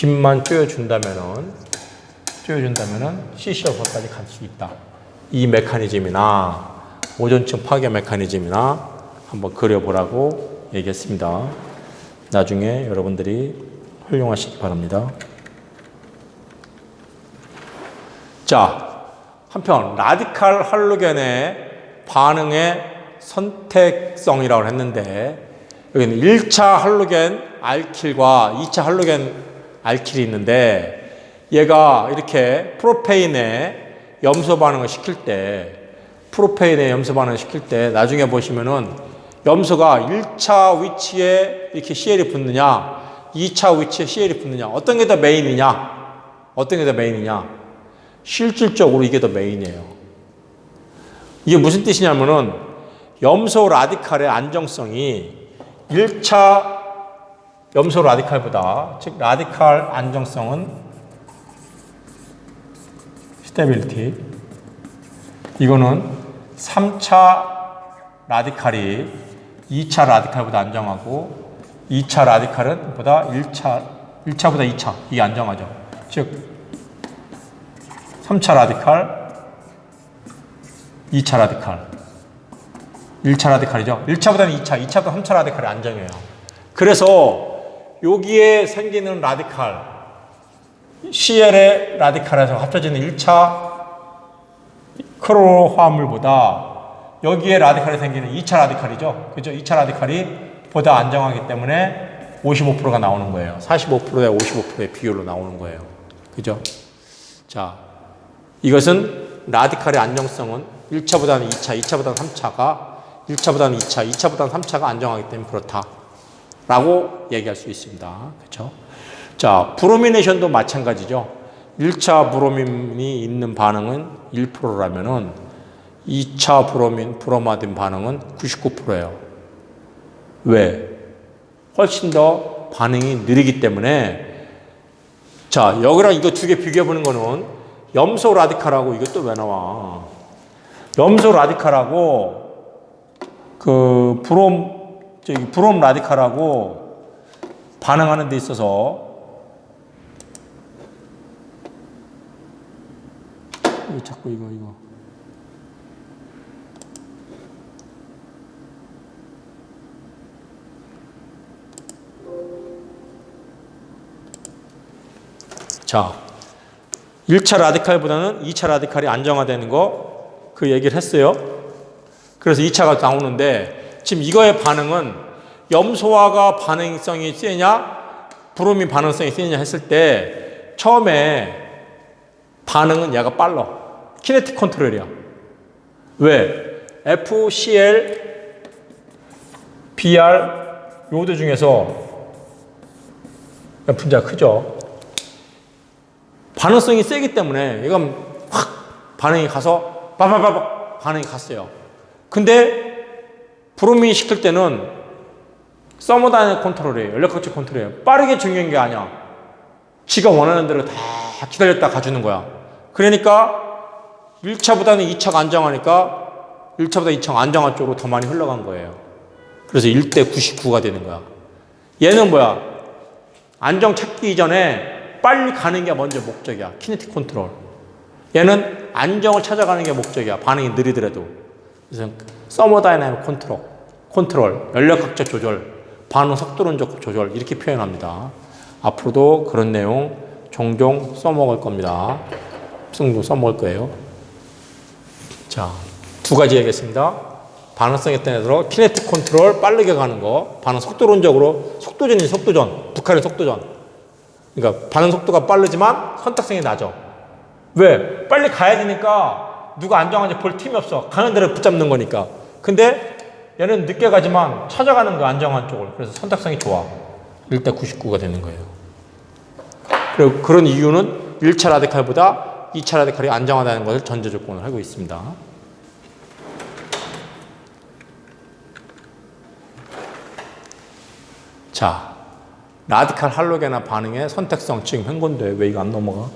빈만 쪼여준다면은 쪼여준다면은 CCO까지 갈 수 있다. 이 메커니즘이나 오존층 파괴 메커니즘이나 한번 그려보라고 얘기했습니다. 나중에 여러분들이 활용하시기 바랍니다. 자, 한편 라디칼 할로겐의 반응의 선택성이라고 했는데 여기는 1차 할로겐 알킬과 2차 할로겐 알킬이 있는데 얘가 이렇게 프로페인에 염소 반응을 시킬 때 프로페인에 염소 반응을 시킬 때 나중에 보시면은 염소가 1차 위치에 이렇게 CL이 붙느냐 2차 위치에 CL이 붙느냐 어떤 게 더 메인이냐 어떤 게 더 메인이냐 실질적으로 이게 더 메인이에요. 이게 무슨 뜻이냐면은 염소 라디칼의 안정성이 1차 염소 라디칼보다 즉 라디칼 안정성은 스테빌리티 이거는 3차 라디칼이 2차 라디칼보다 안정하고 2차 라디칼은 보다 1차 1차보다 2차 이게 안정하죠. 즉 3차 라디칼, 2차 라디칼, 1차 라디칼이죠. 1차보다는 2차, 2차보다 3차 라디칼이 안정해요. 그래서 여기에 생기는 라디칼, CL의 라디칼에서 합쳐지는 1차 크로 화합물보다 여기에 라디칼이 생기는 2차 라디칼이죠. 그죠? 2차 라디칼이 보다 안정하기 때문에 55%가 나오는 거예요. 45%에 55%의 비율로 나오는 거예요. 그죠? 자, 이것은 라디칼의 안정성은 1차보다는 2차, 2차보다는 3차가 1차보다는 2차, 2차보다는 3차가 안정하기 때문에 그렇다. 라고 얘기할 수 있습니다. 그렇죠? 자, 브로미네이션도 마찬가지죠. 1차 브로민이 있는 반응은 1%라면은 2차 브로민, 브로마딘 반응은 99%예요. 왜? 훨씬 더 반응이 느리기 때문에 자, 여기랑 이거 두 개 비교해 보는 거는 염소 라디칼하고 이것도 왜 나와? 염소 라디칼하고 그 브롬 저기 브롬 라디칼하고 반응하는 데 있어서 왜 자꾸 이거 이거 자 1차 라디칼보다는 2차 라디칼이 안정화되는 거 그 얘기를 했어요. 그래서 2차가 나오는데 지금 이거의 반응은 염소화가 반응성이 세냐 브로민 반응성이 세냐 했을 때 처음에 반응은 얘가 빨라. 키네틱 컨트롤이야. 왜? FCl, BR 요들 중에서 분자가 크죠. 반응성이 세기 때문에 이건 확 반응이 가서 빠바바박 반응이 갔어요. 근데 브로민 시킬 때는 서머다이내 컨트롤이에요. 연력각체 컨트롤이에요. 빠르게 중요한 게 아니야. 지가 원하는 대로 다 기다렸다 가주는 거야. 그러니까 1차보다는 2차가 안정하니까 1차보다 2차가 안정한 쪽으로 더 많이 흘러간 거예요. 그래서 1대 99가 되는 거야. 얘는 뭐야? 안정 찾기 이전에 빨리 가는 게 먼저 목적이야. 키네틱 컨트롤. 얘는 안정을 찾아가는 게 목적이야. 반응이 느리더라도. 그래서 서머다이나믹 컨트롤, 컨트롤, 연력학적 조절, 반응 속도론적 조절 이렇게 표현합니다. 앞으로도 그런 내용 종종 써먹을 겁니다. 성도 써먹을 거예요. 자, 두 가지 얘기했습니다. 반응성에 따라 키네틱 컨트롤 빠르게 가는 거, 반응 속도론적으로 속도전이 속도전, 북한의 속도전. 그러니까 반응 속도가 빠르지만 선택성이 낮아. 왜? 빨리 가야 되니까 누가 안정한지 볼 틈이 없어. 가는 대로 붙잡는 거니까. 근데 얘는 늦게 가지만 찾아가는 거 안정한 쪽을. 그래서 선택성이 좋아. 1대 99가 되는 거예요. 그리고 그런 이유는 1차 라디칼보다 2차 라디칼이 안정하다는 것을 전제 조건을 하고 있습니다. 자, 라디칼 할로겐화 반응의 선택성 지금 한 건데 왜 이거 안 넘어가?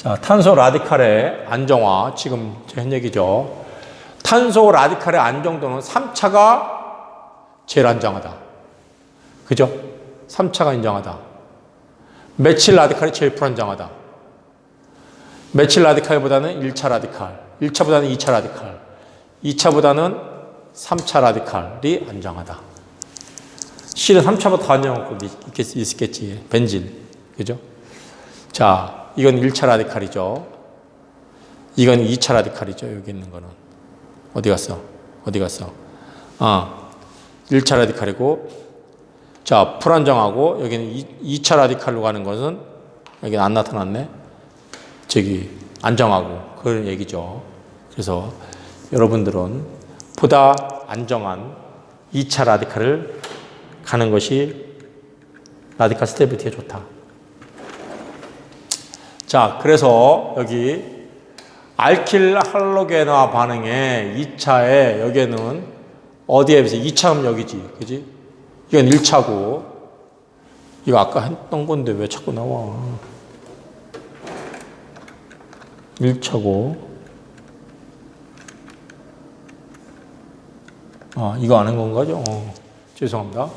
자, 탄소 라디칼의 안정화 지금 제한 얘기죠. 탄소 라디칼의 안정도는 3차가 제일 안정하다. 그죠? 3차가 인정하다. 메칠 라디칼이 제일 불안정하다. 메칠 라디칼보다는 1차 라디칼, 1차보다는 2차 라디칼, 2차보다는 3차 라디칼이 안정하다. 실은 3차보다 더 안정한 것도 있겠, 있겠지. 벤진. 그죠? 자, 이건 1차 라디칼이죠. 이건 2차 라디칼이죠. 여기 있는 거는. 어디 갔어? 어디 갔어? 아, 1차 라디칼이고, 자, 불안정하고, 여기는 2, 차 라디칼로 가는 것은, 여기는 안 나타났네. 저기, 안정하고, 그런 얘기죠. 그래서 여러분들은 보다 안정한 2차 라디칼을 가는 것이 라디칼 스테비티에 좋다. 자, 그래서 여기 알킬 할로겐화 반응의 2차에 여기에는 어디에 비해서 2차는 여기지. 그지? 이건 1차고 이거 아까 했던 건데 왜 자꾸 나와? 1차고 아, 이거 아는 건가죠? 어, 죄송합니다.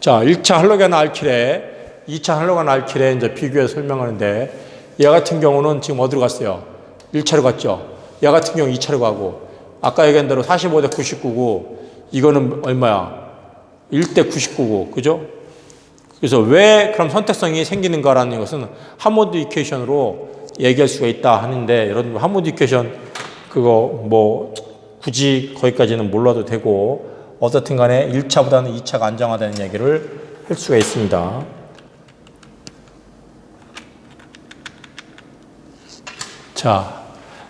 자, 1차 할로겐 알킬에 2차 할로겐 알킬에 이제 비교해 설명하는데 얘 같은 경우는 지금 어디로 갔어요? 1차로 갔죠. 얘 같은 경우 2차로 가고 아까 얘기한 대로 45대 99고 이거는 얼마야? 1대 99고 그죠? 그래서 왜 그럼 선택성이 생기는가라는 것은 하모드 이퀘이션으로 얘기할 수가 있다 하는데 여러분 하모드 이퀘이션 그거 뭐 굳이 거기까지는 몰라도 되고 어떻든 간에 1차보다는 2차가 안정하다는 얘기를 할 수가 있습니다. 자,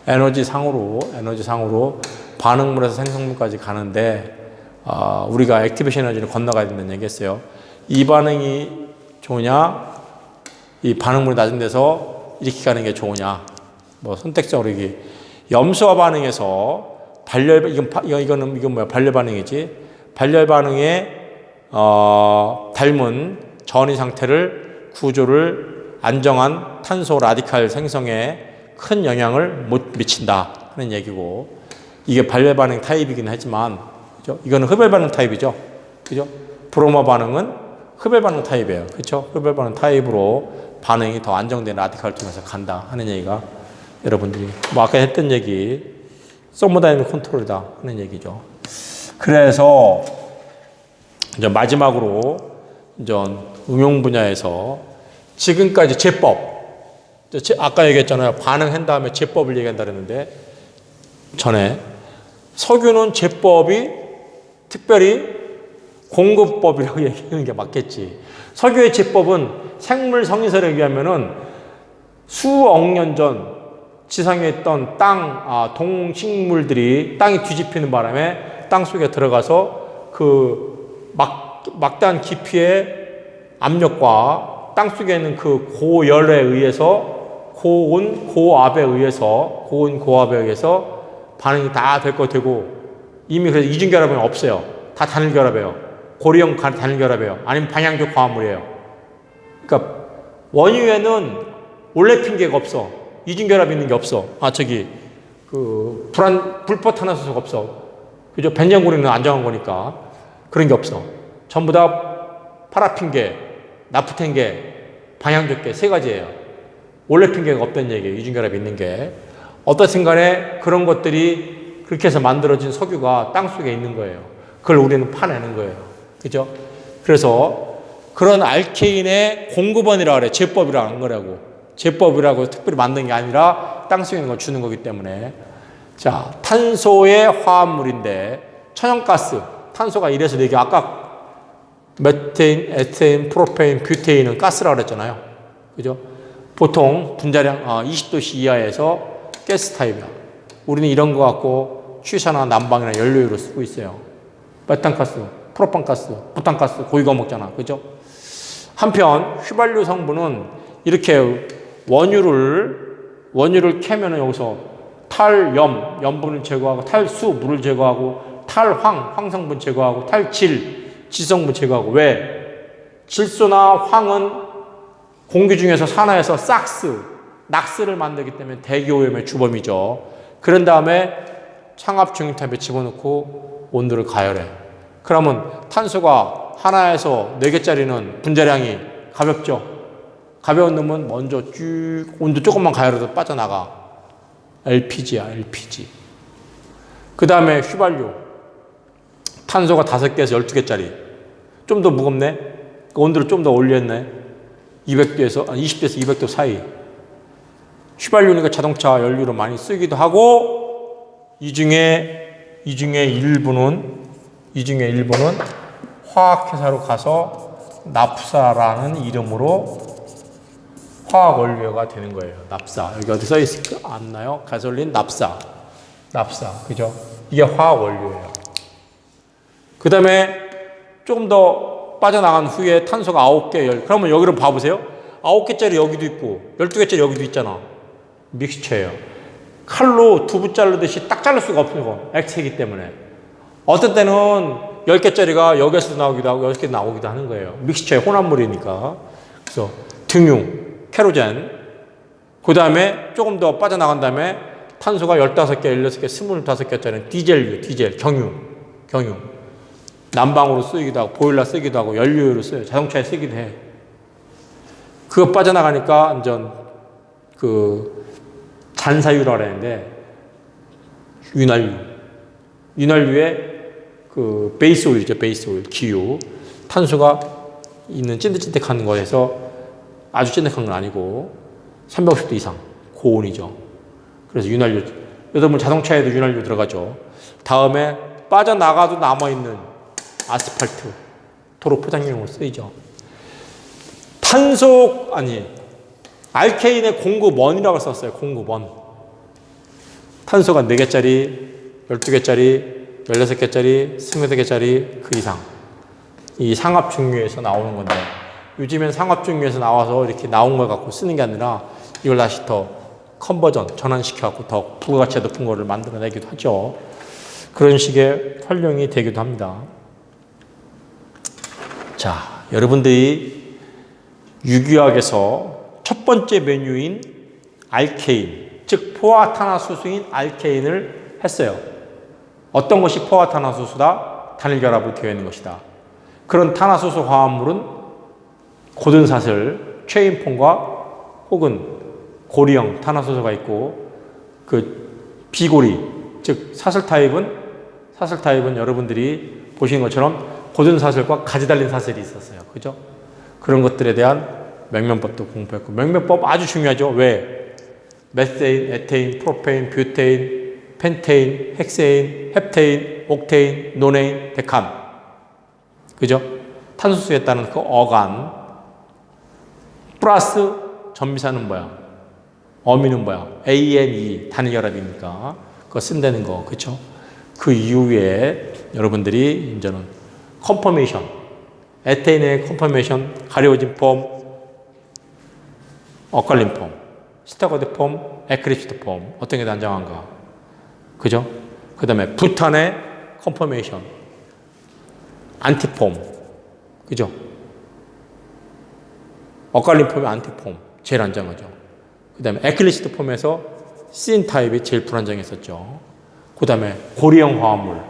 에너지 상으로 에너지 상으로 반응물에서 생성물까지 가는데 아, 우리가 액티베이션 에너지를 건너가야 된다는 얘기 했어요. 이 반응이 좋으냐, 이 반응물이 낮은 데서 이렇게 가는 게 좋으냐, 뭐 선택적으로 이게 염소화 반응에서 발열 이건 이거는 이건 뭐야? 발열 반응이지. 발열 반응에 어, 닮은 전이 상태를 구조를 안정한 탄소 라디칼 생성에 큰 영향을 못 미친다 하는 얘기고 이게 발열 반응 타입이긴 하지만 그죠? 이거는 흡열 반응 타입이죠. 그죠? 브로마 반응은 흡열 반응 타입이에요. 그렇죠? 흡열 반응 타입으로 반응이 더 안정된 라디칼을 통해서 간다 하는 얘기가 여러분들이 뭐 아까 했던 얘기 소모다이밍 컨트롤이다 하는 얘기죠. 그래서 이제 마지막으로 이제 응용 분야에서 지금까지 제법 아까 얘기했잖아요. 반응한 다음에 제법을 얘기한다 그랬는데 전에 석유는 제법이 특별히 공급법이라고 얘기하는 게 맞겠지. 석유의 제법은 생물 성인설에 의하면은 수억 년 전 지상에 있던 땅, 아, 동식물들이 땅이 뒤집히는 바람에 땅 속에 들어가서 그 막, 막대한 깊이의 압력과 땅 속에 있는 그 고열에 의해서 고온, 고압에 의해서 고온, 고압에 의해서 반응이 다 될 거 되고 이미 그래서 이중 결합은 없어요. 다 단일 결합이에요. 고리형 단일 결합이에요. 아니면 방향적 과합물이에요. 그러니까 원유에는 원래 핑계가 없어. 이중 결합 있는 게 없어. 아, 저기, 그, 불안, 불법 탄화수소가 없어. 그죠? 벤젠고리는 안정한 거니까. 그런 게 없어. 전부 다 파라핀계, 나프텐계, 방향적계 세 가지예요. 원래 핑계가 없다는 얘기예요. 이중결합이 있는 게. 어떻든 간에 그런 것들이 그렇게 해서 만들어진 석유가 땅 속에 있는 거예요. 그걸 우리는 파내는 거예요. 그죠? 그래서 그런 알케인의 공급원이라고 그래. 제법이라고 한 거라고. 제법이라고 특별히 만든 게 아니라 땅 속에 있는 걸 주는 거기 때문에 자 탄소의 화합물인데 천연가스 탄소가 이래서 되게 아까 메테인, 에테인, 프로페인, 뷰테인은 가스라고 그랬잖아요. 그죠? 보통 분자량 20도씨 어, 이하에서 가스 타입이야. 우리는 이런 거 갖고 취사나 난방이나 연료유로 쓰고 있어요. 메탄가스, 프로판가스, 부탄가스 고기 거 먹잖아. 그죠? 한편 휘발유 성분은 이렇게 원유를 원유를 캐면은 여기서 탈염 염분을 제거하고 탈수 물을 제거하고 탈황 황성분 제거하고 탈질 지성분 제거하고 왜 질소나 황은 공기 중에서 산화해서 싹스 낙스를 만들기 때문에 대기오염의 주범이죠. 그런 다음에 상압 중립탑에 집어넣고 온도를 가열해. 그러면 탄소가 하나에서 네 개짜리는 분자량이 가볍죠. 가벼운 놈은 먼저 쭉 온도 조금만 가열해도 빠져나가. LPG야, LPG. 그 다음에 휘발유. 탄소가 다섯 개에서 열두 개짜리. 좀 더 무겁네. 그 온도를 좀 더 올렸네. 200도에서, 아, 20도에서 200도 사이. 휘발유니까 자동차 연료로 많이 쓰기도 하고, 이 중에, 이 중에 일부는, 이 중에 일부는 화학회사로 가서 납사라는 이름으로 화학 원료가 되는 거예요. 납사. 여기 어디 써 있을까? 안 나요? 가솔린 납사. 납사. 그죠? 이게 화학 원료예요. 그 다음에 조금 더 빠져나간 후에 탄소가 9개, 열. 그러면 여기를 봐보세요. 9개짜리 여기도 있고, 12개짜리 여기도 있잖아. 믹스처예요. 칼로 두부 자르듯이 딱 자를 수가 없어요. 액체이기 때문에. 어떤 때는 10개짜리가 여기에서 나오기도 하고 10개 나오기도 하는 거예요. 믹스처의 혼합물이니까. 그래서 등유, 캐로젠, 그 다음에 조금 더 빠져나간 다음에 탄소가 15개, 16개, 25개짜리 디젤유, 디젤, 경유, 경유. 난방으로 쓰기도 하고, 보일러 쓰기도 하고, 연료로 써요. 자동차에 쓰기도 해. 그거 빠져나가니까 완전 그 잔사유라 그랬는데, 윤활유. 윤활유에 그 베이스 오일이죠. 베이스 오일, 기유. 탄소가 있는 찐득찐득한 거에서 아주 찐득한 건 아니고 350도 이상 고온이죠. 그래서 윤활유. 여러분 자동차에도 윤활유 들어가죠. 다음에 빠져나가도 남아있는 아스팔트, 도로 포장용으로 쓰이죠. 탄소 아니 알케인의 공급원이라고 썼어요. 공급원. 탄소가 4개짜리, 12개짜리, 16개짜리, 28개짜리 그 이상. 이 상압중류에서 나오는 건데 요즘엔 상압중류에서 나와서 이렇게 나온 걸 갖고 쓰는 게 아니라 이걸 다시 더 컨버전, 전환시켜 갖고 더 부가가치가 높은 거를 만들어내기도 하죠. 그런 식의 활용이 되기도 합니다. 자, 여러분들이 유기학에서 첫 번째 메뉴인 알케인, 즉 포화탄화수소인 알케인을 했어요. 어떤 것이 포화탄화수소다? 단일결합으로 되어 있는 것이다. 그런 탄화수소 화합물은 고든 사슬, 체인폼과 혹은 고리형 탄화수소가 있고 그 비고리, 즉 사슬 타입은 사슬 타입은 여러분들이 보시는 것처럼 고든 사슬과 가지 달린 사슬이 있었어요. 그죠? 그런 것들에 대한 명명법도 공부했고 명명법 아주 중요하죠. 왜? 메세인, 에테인, 프로페인, 뷰테인, 펜테인, 헥세인, 헵테인, 옥테인, 노네인, 데캄. 그죠? 탄소수에 따른 그 어간 플러스 전미사는 뭐야? 어미는 뭐야? ANE 단일 결합이니까 그거 쓴다는 거 그쵸? 그 이후에 여러분들이 이제는 컨퍼메이션 에테인의 컨퍼메이션 가려워진 폼 어컬린 폼 스타거드 폼 에크리프트 폼 어떤 게 단정한가 그죠? 그 다음에 부탄의 컨퍼메이션 안티폼 그죠? 어칼린 폼이 안티폼 제일 안정하죠. 그 다음에 에클리시트 폼에서 씬 타입이 제일 불안정했었죠. 그 다음에 고리형 화합물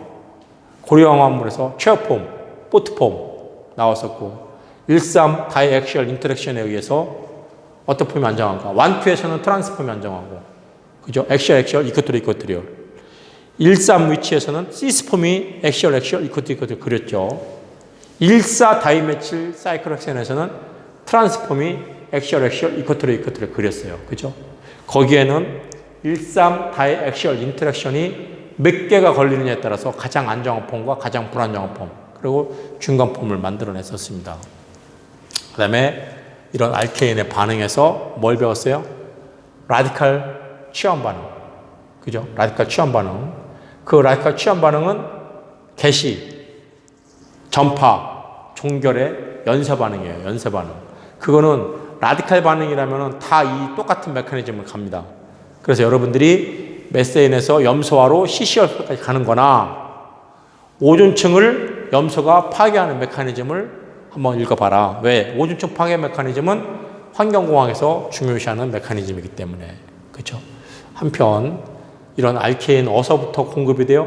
고리형 화합물에서 체어폼, 보트폼 나왔었고 13 다이액시얼 인터랙션에 의해서 어떤 폼이 안정한가? 완투에서는 트랜스폼이 안정하고 그죠? 액시얼 액시얼 이코트리 이코트리얼 13 위치에서는 시스폼이 액시얼 액시얼 이코트리 이코트리 그렸죠. 14 다이메칠 사이클렉션에서는 트랜스폼이 액시얼 액시얼 이코트리 이코트리 그렸어요. 그죠? 거기에는 13 다이 액시얼 인터랙션이 몇 개가 걸리느냐에 따라서 가장 안정한 폼과 가장 불안정한 폼 그리고 중간 폼을 만들어냈었습니다. 그 다음에 이런 알케인의 반응에서 뭘 배웠어요? 라디칼 취한 반응. 그죠? 라디칼 취한 반응. 그 라디칼 취한 반응은 개시, 전파, 종결의 연쇄 반응이에요. 연쇄 반응. 그거는 라디칼 반응이라면 다 이 똑같은 메커니즘을 갑니다. 그래서 여러분들이 메세인에서 염소화로 CCR까지 가는 거나 오존층을 염소가 파괴하는 메커니즘을 한번 읽어봐라. 왜? 오존층 파괴 메커니즘은 환경공학에서 중요시하는 메커니즘이기 때문에. 그렇죠? 한편 이런 알케인 어서부터 공급이 되어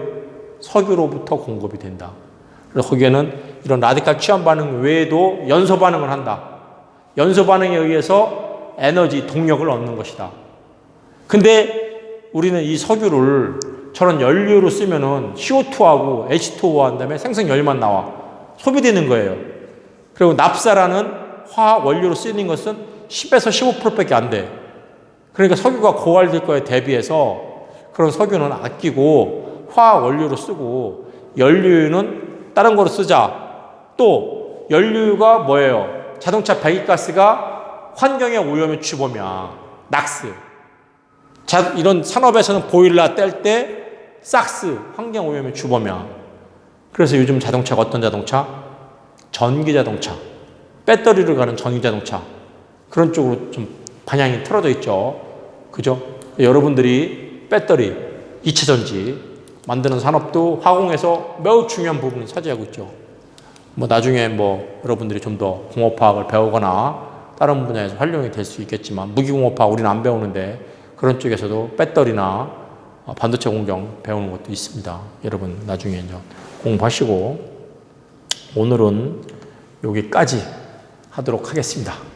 석유로부터 공급이 된다. 그래서 거기에는 이런 라디칼 취한 반응 외에도 연소 반응을 한다. 연소 반응에 의해서 에너지, 동력을 얻는 것이다. 근데 우리는 이 석유를 저런 연료로 쓰면은 CO2하고 H2O 한 다음에 생성열만 나와. 소비되는 거예요. 그리고 납사라는 화학 원료로 쓰이는 것은 10에서 15%밖에 안 돼. 그러니까 석유가 고갈될 거에 대비해서 그런 석유는 아끼고 화학 원료로 쓰고 연료는 다른 거로 쓰자. 또 연료가 뭐예요? 자동차 배기가스가 환경에 오염의 주범이야. 낙스. 자, 이런 산업에서는 보일러 뗄 때 삭스, 환경 오염의 주범이야. 그래서 요즘 자동차가 어떤 자동차? 전기 자동차. 배터리를 가는 전기 자동차. 그런 쪽으로 좀 방향이 틀어져 있죠. 그죠? 여러분들이 배터리, 이체 전지 만드는 산업도 화공에서 매우 중요한 부분을 차지하고 있죠. 뭐 나중에 뭐 여러분들이 좀 더 공업화학을 배우거나 다른 분야에서 활용이 될 수 있겠지만 무기공업화학 우리는 안 배우는데 그런 쪽에서도 배터리나 어, 반도체 공정 배우는 것도 있습니다. 여러분 나중에 이제 공부하시고 오늘은 여기까지 하도록 하겠습니다.